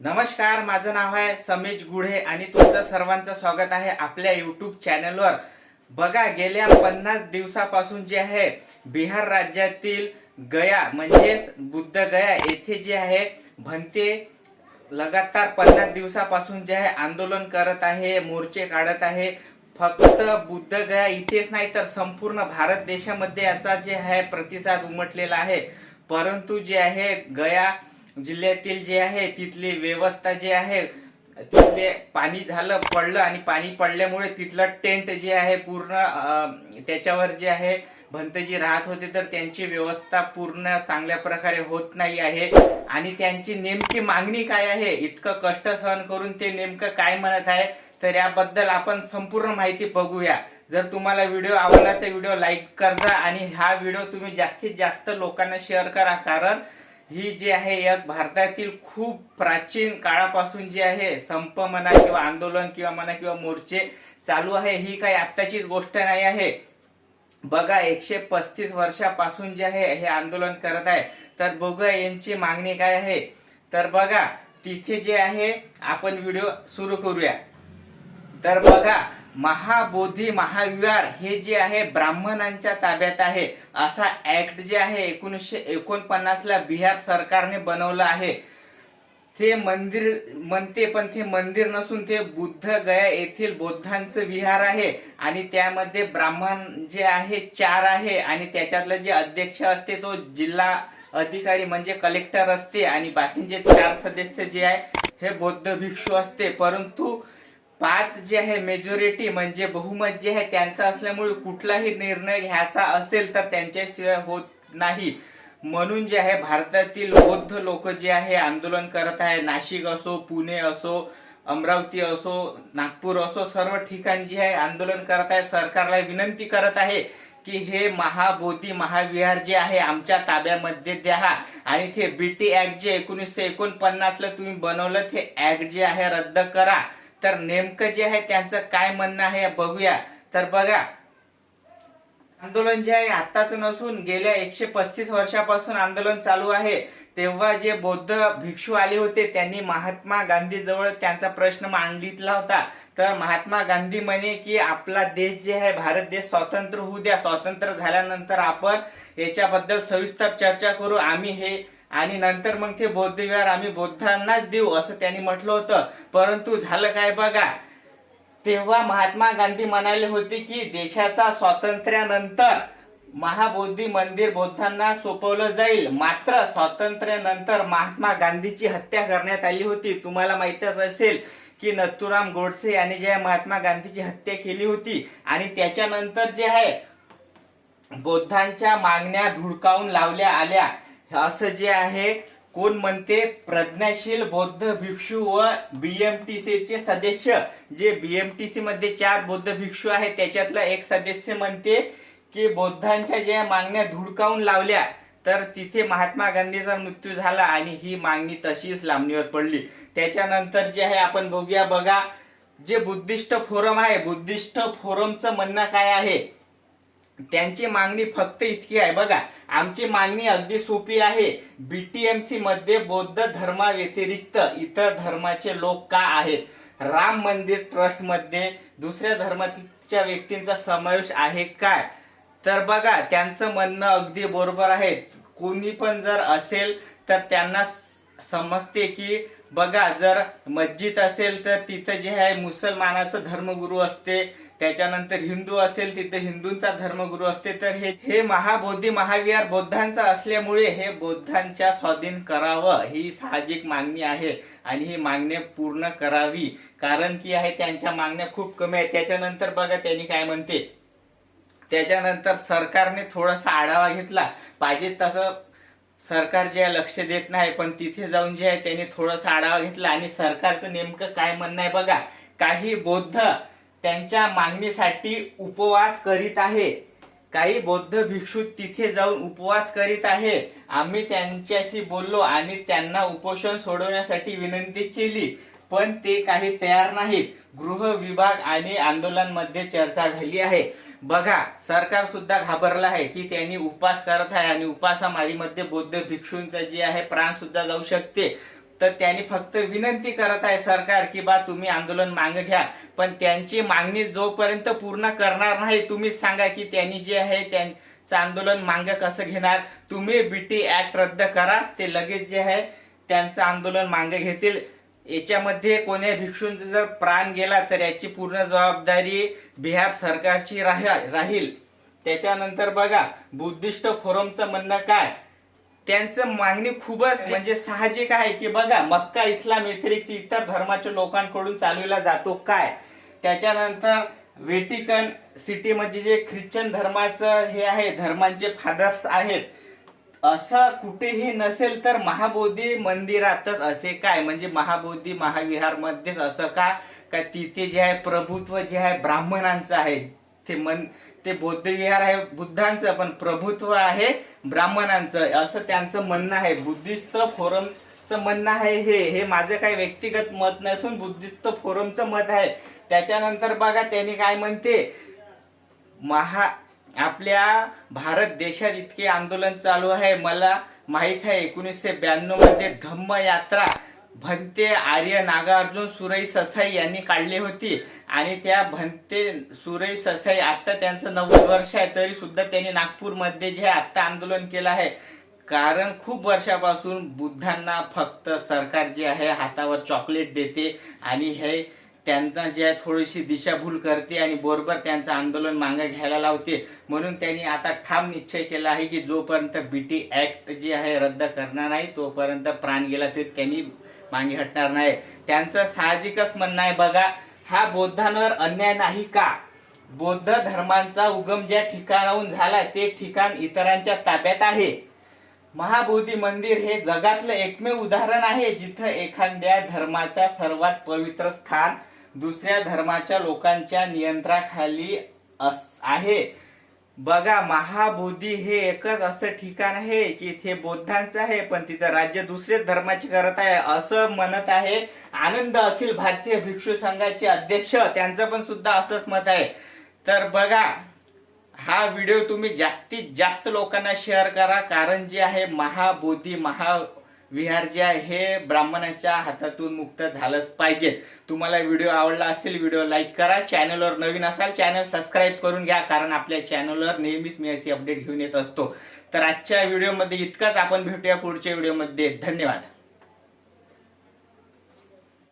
नमस्कार माझं नाव आहे समेश गुढे आणि तुमचं सर्वांचं स्वागत आहे आपल्या युट्यूब चॅनलवर बघा गेल्या पन्नास दिवसापासून जे आहे बिहार राज्यातील गया म्हणजेच बुद्ध गया येथे जे आहे भंते लगातार पन्नास दिवसापासून जे आहे आंदोलन करत आहे मोर्चे काढत आहे. फक्त बुद्ध गया इथेच नाही तर संपूर्ण भारत देशामध्ये याचा जे आहे प्रतिसाद उमटलेला आहे. परंतु जे आहे गया जिल्ह्यातील जे आहे तिथली व्यवस्था जे आहे तिथले पाणी झालं पडलं आणि पाणी पडल्यामुळे तिथलं टेंट जे आहे पूर्ण त्याच्यावर जे आहे भंतजी राहत होते तर त्यांची व्यवस्था पूर्ण चांगल्या प्रकारे होत नाही आहे. आणि त्यांची नेमकी मागणी काय आहे? इतकं कष्ट सहन करून ते नेमकं काय म्हणत आहे? तर याबद्दल आपण संपूर्ण माहिती बघूया. जर तुम्हाला व्हिडिओ आवडला तर व्हिडिओ लाईक करा आणि हा व्हिडिओ तुम्ही जास्तीत जास्त लोकांना शेअर करा. कारण ही जी आहे एक भारतातील खूप प्राचीन काळापासून जी आहे संप म्हणा किंवा आंदोलन किंवा म्हणा किंवा मोर्चे चालू आहे ही काही आत्ताचीच गोष्ट नाही आहे. बघा एकशे पस्तीस वर्षापासून जे आहे हे आंदोलन करत आहे. तर बघूया यांची मागणी काय आहे. तर बघा तिथे जे आहे आपण व्हिडिओ सुरू करूया. तर बघा महाबोधी महाविहार हे जे आहे ब्राह्मणांच्या ताब्यात आहे. असा ऍक्ट जे आहे एकोणीसशे एकोणपन्नास ला बिहार सरकारने बनवलं आहे. ते मंदिर म्हणते पण ते मंदिर नसून ते बुद्ध गया येथील बौद्धांचं विहार आहे. आणि त्यामध्ये ब्राह्मण जे आहे चार आहे. आणि त्याच्यातलं जे अध्यक्ष असते तो जिल्हा अधिकारी म्हणजे कलेक्टर असते. आणि बाकीचे चार सदस्य जे आहे हे बौद्ध भिक्षू असते. परंतु पाच जे आहे मेजॉरिटी म्हणजे बहुमत जे आहे त्यांचं असल्यामुळे कुठलाही निर्णय घ्यायचा असेल तर त्यांच्याशिवाय होत नाही. म्हणून जे आहे भारतातील बौद्ध लोक जे आहे आंदोलन करत आहे. नाशिक असो पुणे असो अमरावती असो नागपूर असो सर्व ठिकाणी जे आहे आंदोलन करत आहे. सरकारला विनंती करत आहे की हे महाबोधी महाविहार जे आहे आमच्या ताब्यामध्ये द्या. आणि ते बीटी ऍक्ट जे एकोणीसशे एकोणपन्नास ला तुम्ही बनवलं ते ऍक्ट जे आहे रद्द करा. तर नेमकं जे आहे त्यांचं काय म्हणणं आहे बघूया. तर बघा आंदोलन जे आहे आत्ताच नसून गेल्या एकशे पस्तीस वर्षापासून आंदोलन चालू आहे. तेव्हा जे बौद्ध भिक्षू आले होते त्यांनी महात्मा गांधी जवळ त्यांचा प्रश्न मांडितला होता. तर महात्मा गांधी म्हणे की आपला देश जे आहे भारत देश स्वतंत्र होऊ द्या. स्वतंत्र झाल्यानंतर आपण याच्याबद्दल सविस्तर चर्चा करू. आम्ही हे आणि नंतर मग ते बौद्ध विहार आम्ही बौद्धांनाच देऊ असं त्यांनी म्हटलं होतं. परंतु झालं काय बघा तेव्हा महात्मा गांधी म्हणाले होते की देशाचा स्वातंत्र्यानंतर महाबोधी मंदिर बौद्धांना सोपवलं जाईल. मात्र स्वातंत्र्यानंतर महात्मा गांधीची हत्या करण्यात आली होती. तुम्हाला माहितच असेल की नथुराम गोडसे यांनी जे महात्मा गांधीची हत्या केली होती आणि त्याच्यानंतर जे आहे बौद्धांच्या मागण्या धुडकावून लावल्या आल्या. असं जे आहे कोण म्हणते प्रज्ञाशील बौद्ध भिक्षू व बीएमटीसीचे सदस्य. जे बीएमटीसी मध्ये चार बौद्ध भिक्षू आहेत त्याच्यातला एक सदस्य म्हणते की बौद्धांच्या ज्या मागण्या धुडकावून लावल्या तर तिथे महात्मा गांधीचा मृत्यू झाला आणि ही मागणी तशीच लांबणीवर पडली. त्याच्यानंतर जे आहे आपण बघूया बघा जे बुद्धिस्ट फोरम आहे बुद्धिस्ट फोरमचं म्हणणं काय आहे? त्यांची मागणी फक्त इतकी आहे. बघा आमची मागणी अगदी सोपी आहे. बीटीएमसी मध्ये बौद्ध धर्माव्यतिरिक्त इतर धर्माचे लोक का आहेत? राम मंदिर ट्रस्टमध्ये दुसऱ्या धर्माच्या व्यक्तींचा समावेश आहे काय तर बघा त्यांचं म्हणणं अगदी बरोबर आहे. कोणी पण जर असेल तर त्यांना समजते की बघा जर मस्जिद असेल तर तिथं जे आहे मुसलमानाचं धर्मगुरू असते. त्याच्यानंतर हिंदू असेल तिथे हिंदूंचा धर्मगुरू असते तर हे हे महाबोधी महाविहार बौद्धांचा असल्यामुळे हे बौद्धांच्या स्वाधीन करावं ही साहजिक मागणी आहे. आणि ही मागणी पूर्ण करावी कारण की आहे त्यांच्या मागण्या खूप कमी आहेत. त्याच्यानंतर बघा त्यांनी काय म्हणते? त्याच्यानंतर सरकारने थोडासा आढावा घेतला. पाहिजे तसं सरकार जे आहे लक्ष देत नाही पण तिथे जाऊन जे आहे त्यांनी थोडासा आढावा घेतला. आणि सरकारचं नेमकं काय म्हणणं आहे बघा? काही बौद्ध त्यांच्या मागणीसाठी उपवास करीत आहे. काही बौद्ध भिक्षू तिथे जाऊन उपवास करीत आहे. आम्ही त्यांच्याशी बोललो आणि त्यांना उपोषण सोडवण्यासाठी विनंती केली पण ते काही तयार नाहीत. गृह विभाग आणि आंदोलनामध्ये चर्चा झाली आहे. बघा सरकार सुद्धा घाबरलं आहे की त्यांनी उपास करत आहे आणि उपासामारीमध्ये बौद्ध भिक्षूंचा जे आहे प्राण सुद्धा जाऊ शकते. तर त्यांनी फक्त विनंती करत आहे सरकार की बा तुम्ही आंदोलन मागे घ्या. पण त्यांची मागणी जोपर्यंत पूर्ण करणार नाही तुम्हीच सांगा की त्यांनी जे आहे त्यांचं आंदोलन मागे कसं घेणार. तुम्ही बीटी ऍक्ट रद्द करा ते लगेच जे आहे त्यांचं आंदोलन मागे घेतील. याच्यामध्ये कोण्या भिक्षूंचा जर प्राण गेला तर याची पूर्ण जबाबदारी बिहार सरकारची राहील. त्याच्यानंतर बघा बुद्धिस्ट फोरमचं म्हणणं काय? त्यांचं मागणी खूपच म्हणजे साहजिक आहे की बघा मक्का इस्लाम व्यतिरिक्त इतर धर्माच्या लोकांकडून चालविला जातो. काय? त्याच्यानंतर वेटिकन सिटी म्हणजे जे ख्रिश्चन धर्माचं हे आहे धर्मांचे फादर्स आहेत. असं कुठेही नसेल तर महाबोधी मंदिरातच असे काय? म्हणजे महाबोधी महाविहार मध्येच असं का? का तिथे जे आहे प्रभुत्व जे आहे ब्राह्मणांचं आहे. ते मन ते बौद्धविहार आहे बुद्धांचं पण प्रभुत्व आहे ब्राह्मणांचं. असं त्यांचं म्हणणं आहे. बुद्धिस्ट फोरमचं म्हणणं आहे हे. हे माझं काही व्यक्तिगत मत नसून बुद्धिस्ट फोरमचं मत आहे. त्याच्यानंतर बघा त्यांनी काय म्हणते? महा आपल्या भारत देशात इतके आंदोलन चालू आहे. मला माहीत आहे एकोणीसशे ब्याण्णवमध्ये धम्म यात्रा भंते आर्य नागार्जुन सुरई ससाई यांनी काढली होती. आणि त्या भंते सुरई ससाई आता त्यांचं नव्वद वर्ष आहे तरी सुद्धा त्यांनी नागपूरमध्ये जे आत्ता आंदोलन केलं आहे. कारण खूप वर्षापासून बुद्धांना फक्त सरकार जे आहे हातावर चॉकलेट देते आणि हे त्यांना जे आहे थोडीशी दिशाभूल करते आणि बरोबर त्यांचं आंदोलन मागे घ्यायला लावते. म्हणून त्यांनी आता ठाम निश्चय केला आहे की जोपर्यंत बी टी ऍक्ट जे आहे रद्द करणार नाही तोपर्यंत प्राण गेला तरी त्यांनी मागे हटणार नाही. त्यांचं साहजिकच म्हणणं आहे बघा हा बौद्धांवर अन्याय नाही का? बौद्ध धर्मांचा उगम ज्या ठिकाणाहून झाला ते ठिकाण इतरांच्या ताब्यात आहे. महाबोधी मंदिर हे जगातलं एकमेव उदाहरण आहे जिथं एखाद्या धर्माच्या सर्वात पवित्र स्थान दुसऱ्या धर्माच्या लोकांच्या नियंत्रणाखाली अस आहे. बघा महाबोधी हे एकच असं ठिकाण आहे की ते बौद्धांचं आहे पण तिथं राज्य दुसऱ्याच धर्माचे करत आहे असं म्हणत आहे. आनंद अखिल भारतीय भिक्षू संघाचे अध्यक्ष त्यांचं पण सुद्धा असंच मत आहे. तर बघा हा व्हिडिओ तुम्ही जास्तीत जास्त लोकांना शेअर करा कारण जे आहे महाबोधी महा विहार जे आहे हे ब्राह्मणाच्या हातातून मुक्त झालंच पाहिजे. तुम्हाला व्हिडिओ आवडला असेल व्हिडिओ लाईक करा. चॅनलवर नवीन असाल चॅनल सबस्क्राईब करून घ्या कारण आपल्या चॅनलवर नेहमीच मी अशी अपडेट घेऊन येत असतो. तर आजच्या व्हिडिओमध्ये इतकंच. आपण भेटूया पुढच्या व्हिडिओमध्ये. धन्यवाद.